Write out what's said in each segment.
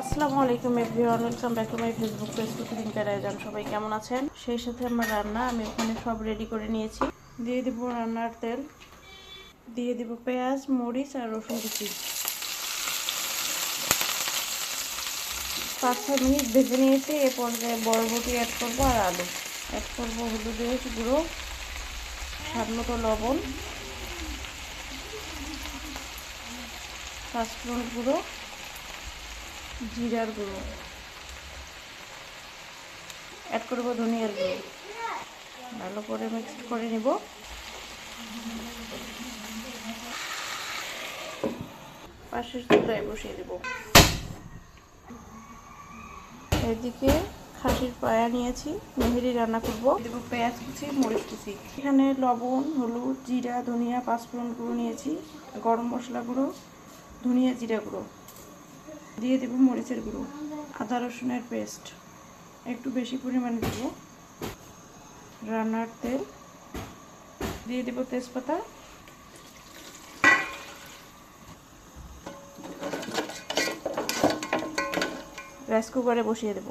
আসসালামু আলাইকুম everyone, welcome back to my Facebook page cooking প্যারাইজান সবাই কেমন আছেন? সেই সাথে আমার রান্না, আমি ওখানে সব রেডি করে নিয়েছি। দিয়ে দিব রান্নার তেল, দিয়ে দিব পেঁয়াজ, মরিচ আর রসুন কুচি। পাঁচ ছয় মিনিট ভেজে নিয়েছি, এ পর্যায়ে বরবটি অ্যাড করব আর আলু। অ্যাড করব হলুদ হলুদের গুঁড়ো, স্বাদ মতো লবণ পাঁচফোড়ন গুঁড়ো জিরার গুঁড়ো। অ্যাড করব ধনিয়ার গুঁড়ো। ভালো করে মিক্স করে নিব। পাশের চুলায় বসিয়ে দেব। এদিকে খাসির পায়া নিয়েছি মেহেরি রান্না করব। দেব পেঁয়াজ কুচি, মরিচ কুচি। এখানে লবণ, হলুদ, জিরা, ধনিয়া, পাঁচফোড়ন গুঁড়ো নিয়েছি, গরম মশলা গুঁড়ো, ধনিয়া, জিরা গুঁড়ো। দিয়ে দেব মরিচের গুঁড়ো, আদা রসুনের পেস্ট। একটু বেশি পরিমাণে দেব রান্নার তেল। দিয়ে দেব তেজপাতা। রাইস কুকারে বসিয়ে দেব।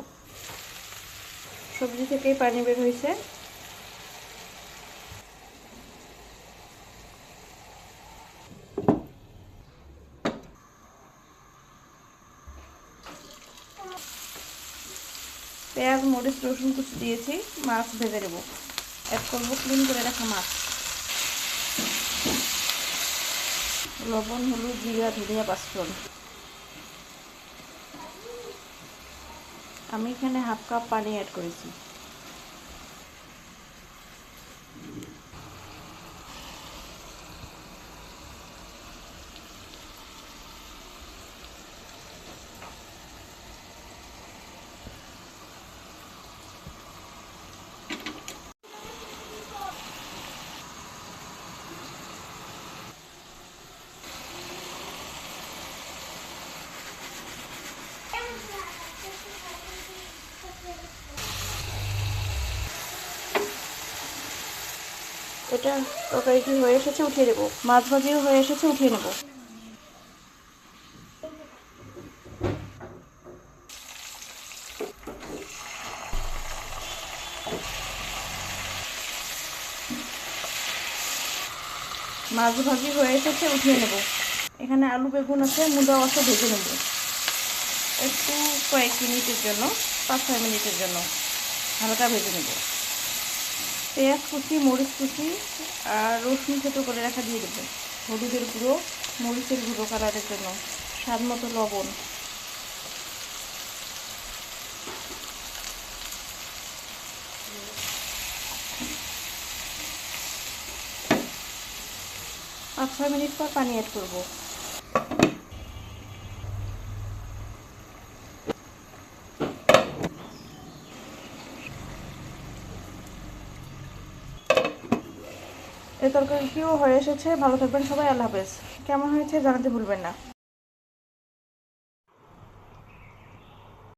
সবজি থেকেই পানি বের হয়েছে। পেঁয়াজ, মরিচ, রসুন কুচি দিয়েছি, মাছ ভেজে নেব। অ্যাড করব ক্লিন করে রাখা মাছ। লবণ, হলুদ, জিরা, ধনিয়া, পাঁচফোড়ন। আমি এখানে হাফ কাপ পানি অ্যাড করেছি। এটা তরকারি কি হয়ে এসেছে, উঠিয়ে দেবো মাছ ভাজিও হয়ে এসেছে, উঠিয়ে নেব। মাছ ভাজি হয়ে এসেছে, উঠিয়ে নেব। এখানে আলু বেগুন আছে মুদাও আছে ভেজে নেব। একটু কয়েক মিনিটের জন্য, পাঁচ ছয় মিনিটের জন্য, হালকা ভেজে নেব। পেঁয়াজ কুচি, মরিচ কুচি আর রসুন ছোটো করে রাখা দিয়ে দেবো। হলুদের গুঁড়ো, মরিচের গুঁড়ো কালারের জন্য, স্বাদ মতো লবণ। পাঁচ ছয় মিনিট পর পানি অ্যাড করব। এই তরকারিটিও হয়ে এসেছে। ভালো থাকবেন সবাই আল্লাহ হাফেজ। কেমন হয়েছে জানাতে ভুলবেন না।